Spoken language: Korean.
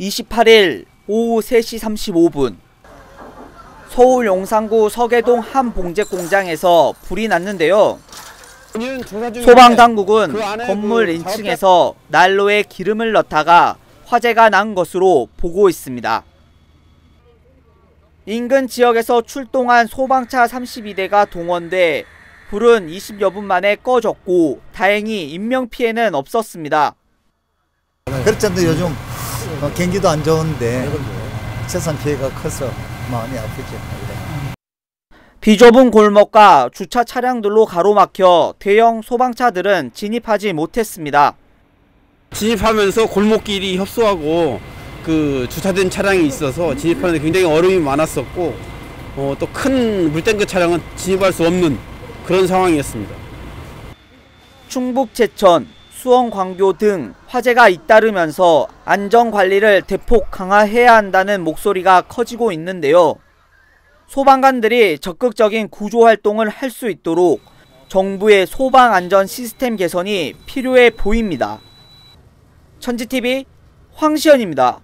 28일 오후 3시 35분 서울 용산구 서계동 한 봉제 공장에서 불이 났는데요. 소방 당국은 그 건물 그 1층에서 난로에 기름을 넣다가 화재가 난 것으로 보고 있습니다. 인근 지역에서 출동한 소방차 32대가 동원돼 불은 20여 분 만에 꺼졌고 다행히 인명 피해는 없었습니다. 그렇지않도 요즘 어, 경기도 안 좋은데 재산 피해가 커서 마음이 아프죠. 비좁은 골목과 주차 차량들로 가로막혀 대형 소방차들은 진입하지 못했습니다. 진입하면서 골목길이 협소하고 그 주차된 차량이 있어서 진입하는데 굉장히 어려움이 많았었고 어, 또큰 물탱크 차량은 진입할 수 없는 그런 상황이었습니다. 충북 제천, 수원 광교 등 화재가 잇따르면서 안전 관리를 대폭 강화해야 한다는 목소리가 커지고 있는데요. 소방관들이 적극적인 구조 활동을 할 수 있도록 정부의 소방 안전 시스템 개선이 필요해 보입니다. 천지TV 황시연입니다.